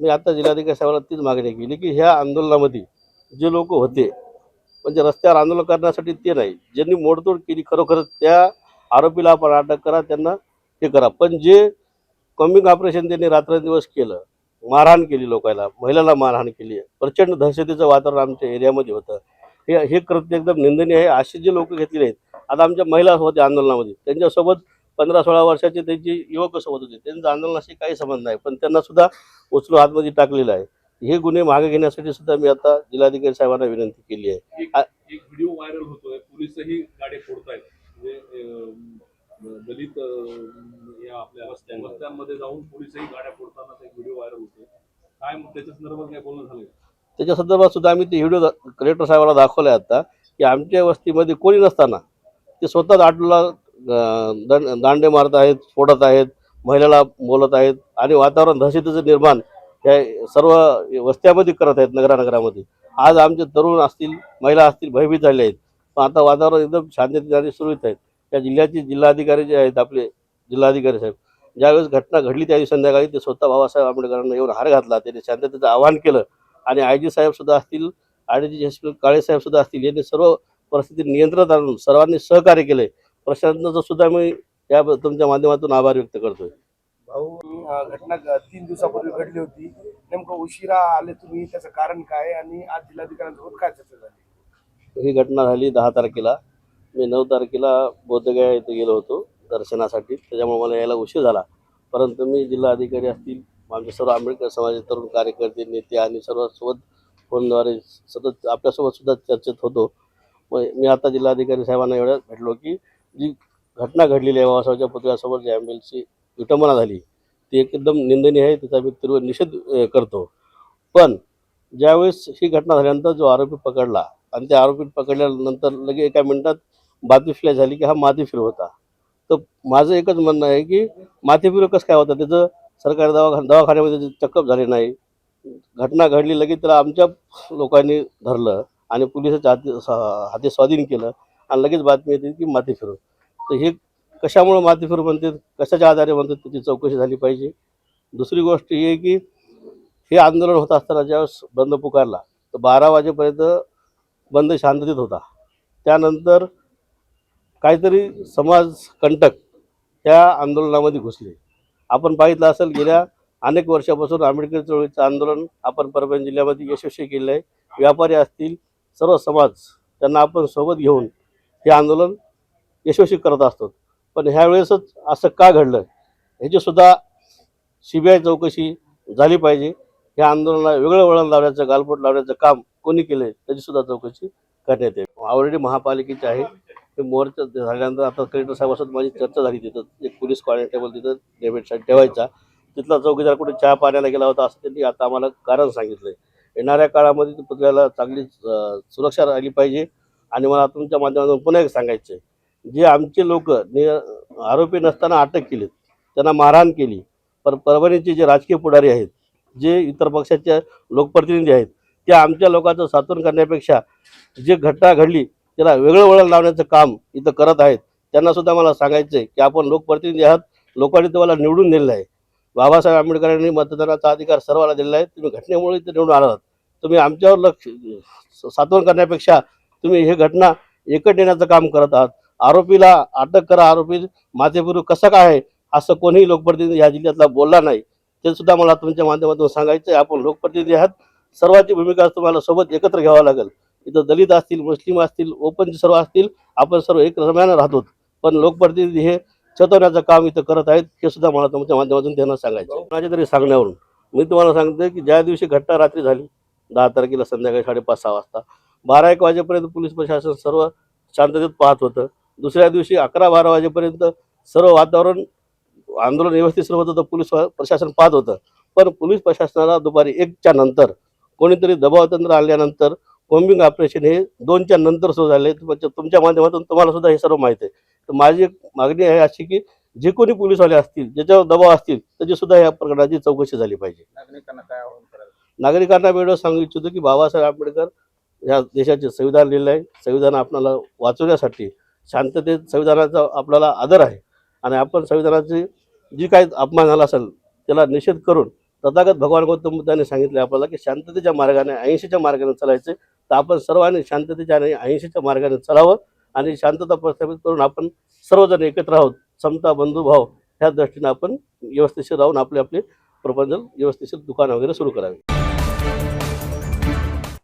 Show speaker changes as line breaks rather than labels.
मी आता जिल्हाधिकारी साहेबांना तीच मागणी केली की ह्या आंदोलनामध्ये जे लोक होते म्हणजे रस्त्यावर आंदोलन करण्यासाठी ते नाही ज्यांनी मोडतोड केली खरोखर त्या आरोपीला आपण अटक करा त्यांना हे करा. पण जे कमिंग ऑपरेशन त्यांनी रात्रंदिवस केलं मारहाण केली लोकांना महिलांना मारहाण केली प्रचंड दहशतीचं वातावरण आमच्या एरियामध्ये होतं. हे हे कृत्य एकदम निंदनीय आहे असे जे लोक घेतलेले आहेत आता आमच्या महिला होत्या आंदोलनामध्ये त्यांच्यासोबत पंधरा सोळा वर्षाचे त्यांची युवक सोबत होते. त्यांचं आंदोलनाशी काही संबंध नाही पण त्यांना सुद्धा उचलून आतमध्ये टाकलेलं आहे. हे गुन्हे मागे घेण्यासाठी सुद्धा मी आता जिल्हाधिकारी साहेबांना विनंती केली आहे.
एक व्हिडिओ व्हायरल होतोय पोलिसही गाडी फोडतायत. म्हणजे दलित या आपल्या वस्त्यांमध्ये जाऊन पोलिसही गाड्या फोडताना एक व्हिडिओ व्हायरल होतोय. काय त्याच्या संदर्भात काय बोलणं झालं?
त्याच्या संदर्भात सुद्धा आम्ही ते व्हिडिओ कलेक्टर साहेबांना दाखवला आहे आता की आमच्या वस्तीमध्ये कोणी नसताना ते स्वतःच आटोला दंड दांडे मारत आहेत फोडत आहेत महिलाला बोलत आहेत आणि वातावरण दहशतीचं निर्माण या सर्व वस्त्यामध्ये करत आहेत नगरानगरामध्ये. आज आमचे तरुण असतील महिला असतील भयभीत झाले आहेत. पण आता वातावरण एकदम शांततेने सुरळीत आहेत त्या जिल्ह्याचे जिल्हाधिकारी जे आहेत आपले जिल्हाधिकारी साहेब ज्यावेळेस घटना घडली त्या दिवशी संध्याकाळी ते स्वतः बाबासाहेब आंबेडकरांना येऊन हार घातला. त्यांनी शांततेचं आवाहन केलं आणि आय जी साहेब सुद्धा असतील आणि जी काळे साहेब सुद्धा असतील यांनी सर्व परिस्थिती नियंत्रणात आणून सर्वांनी सहकार्य केले. प्रशासनाचं सुद्धा मी या तुमच्या माध्यमातून आभार व्यक्त करतोय.
भाऊ घटना तीन दिवसापूर्वी घडली होती. नेमकं उशिरा आले तुम्ही त्याचं कारण काय आणि आज जिल्हाधिकाऱ्यांसोबत काय चर्चा झाली?
ही घटना झाली दहा तारखेला. मी नऊ तारखेला बोधगया इथे गेलो होतो दर्शनासाठी. त्याच्यामुळे मला यायला उशीर झाला. परंतु मी जिल्हाधिकारी असतील आमचे सर्व आंबेडकर समाजाचे तरुण कार्यकर्ते नेते आणि सर्व सोबत फोनद्वारे सतत आपल्यासोबत सुद्धा चर्चेत होतो. मग मी आता जिल्हाधिकारी साहेबांना एवढ्याच भेटलो की जी घटना घडलेली आहे बाबासाहेबच्या पुतळ्यासमोर जी ॲम्ब्युलन्सची विटंबना झाली ती एकदम निंदनीय आहे त्याचा मी तीव्र निषेध करतो. पण ज्यावेळेस ही घटना झाल्यानंतर जो आरोपी पकडला आणि त्या आरोपी पकडल्यानंतर लगे एका मिनिटात बातमी फ्लॅश झाली की हा माथेफिर होता. तर माझं एकच म्हणणं आहे की माथेफिर कसं काय होता? त्याचं सरकारी दवाखा दवाखान्यामध्ये चेकअप झाले नाही घटना घडली लगेच त्याला आमच्या लोकांनी धरलं आणि पोलिसाच्या हाती हाती स्वाधीन केलं. आणि लगेच बातमी येते की माथेफिरून तर हे कशामुळे माथेफिरू म्हणतात कशाच्या आधारे म्हणतात त्याची चौकशी झाली पाहिजे. दुसरी गोष्ट ही आहे की हे आंदोलन होत असताना ज्यावेळेस बंद पुकारला तर बारा वाजेपर्यंत बंद शांततेत होता. त्यानंतर काहीतरी समाज कंटक त्या आंदोलनामध्ये घुसले. आपण पाहितलं असेल गेल्या अनेक वर्षापासून आंबेडकर चळवळीचं आंदोलन आपण परभणी जिल्ह्यामध्ये यशस्वी केलं आहे. व्यापारी असतील सर्व समाज त्यांना आपण सोबत घेऊन हे आंदोलन यशस्वी करत असतो. पण ह्यावेळेसच असं का घडलं? ह्याचीसुद्धा सी बी आय चौकशी झाली पाहिजे. ह्या आंदोलनाला वेगळं वळण लावण्याचं गालपोट लावण्याचं काम कोणी केलं आहे त्याचीसुद्धा चौकशी करण्यात येईल ऑलरेडी महापालिकेचे आहे. ते मोर्चा झाल्यानंतर आता कलेक्टर साहेबासोबत माझी चर्चा झाली तिथं. एक पोलीस कॉन्स्टेबल तिथं डेबिटसाठी ठेवायचा. तिथला चौकीदार कुठे चहा पाण्याला गेला होता असं त्यांनी आता आम्हाला कारण सांगितलं येणाऱ्या काळामध्ये पत्र्याला चांगली सुरक्षा राहिली पाहिजे. आणि मला तुमच्या माध्यमातून पुन्हा एक सांगायचं आहे जे आमचे लोक आरोपी नसताना अटक केलीत त्यांना मारहाण केली. पर परभणीचे जे राजकीय पुढारी आहेत जे इतर पक्षाचे लोकप्रतिनिधी आहेत ते आमच्या लोकांचं सातून करण्यापेक्षा जे घटना घडली त्याला वेगळं वळण लावण्याचं काम इथं करत आहेत. त्यांना सुद्धा मला सांगायचं आहे की आपण लोकप्रतिनिधी आहात लोकांनी तुम्हाला निवडून दिलेलं आहे. बाबासाहेब आंबेडकरांनी मतदानाचा अधिकार सर्वांना दिलेला आहे. तुम्ही घटनेमुळे इथे निवडून आलात. तुम्ही आमच्यावर लक्ष सातवण करण्यापेक्षा तुम्ही हे घटना एकट येण्याचं काम करत आहात. आरोपीला अटक करा. आरोपी माथेपूर्वी कसा काय आहे असं कोणीही लोकप्रतिनिधी या जिल्ह्यातला बोलला नाही. ते सुद्धा मला तुमच्या माध्यमातून सांगायचं आहे आपण लोकप्रतिनिधी आहात. सर्वांची भूमिका तुम्हाला सोबत एकत्र घ्यावं लागेल. इथं दलित असतील मुस्लिम असतील ओपन सर्व असतील आपण सर्व एक रम्यानं राहतो. पण लोकप्रतिनिधी हे चतवण्याचं काम इथं करत आहेत हे सुद्धा मला तुमच्या माध्यमातून त्यांना सांगायचं माझ्या तरी सांगण्यावरून. मी तुम्हाला सांगते की ज्या दिवशी घटना रात्री झाली दहा तारखेला संध्याकाळी साडेपाच सहा वाजता बारा एक वाजेपर्यंत पोलीस प्रशासन सर्व शांततेत पाहत होतं. दुसऱ्या दिवशी अकरा बारा वाजेपर्यंत सर्व वातावरण आंदोलन व्यवस्थित सुरू होतं तर पोलीस प्रशासन पाहत होतं. पण पोलीस प्रशासनाला दुपारी एकच्या नंतर कोणीतरी दबाव तंत्र आणल्यानंतर कोम्बिंग ऑपरेशन हे दोनच्या नंतर सुरू झाले. म्हणजे तुमच्या माध्यमातून तुम्हाला सुद्धा हे सर्व माहिती आहे. तर माझी एक मागणी आहे अशी की जे कोणी पोलीसवाले असतील ज्याच्यावर दबाव असतील त्याची सुद्धा या प्रकरणाची चौकशी झाली पाहिजे.
नागरिकांना
एवढं सांगू इच्छितो की बाबासाहेब आंबेडकर या देशाचे संविधान लिहिलं आहे संविधान आपल्याला वाचवण्यासाठी शांततेत संविधानाचा आपल्याला आदर आहे. आणि आपण संविधानाची जी काही अपमान झाला असेल त्याला निषेध करून तथागत भगवान गौतम बुद्धाने सांगितले आपल्याला की शांततेच्या मार्गाने अहिंसेच्या मार्गाने चालायचे. तर आपण सर्वांनी शांततेच्या आणि अहिंसेच्या मार्गाने चालावं आणि शांतता प्रस्थापित करून आपण सर्वजण एकत्र आहोत. समता बंधुभाव ह्या दृष्टीने आपण व्यवस्थिशीर राहून आपले आपले प्रपंच व्यवस्थिशीर दुकान वगैरे सुरू करावे.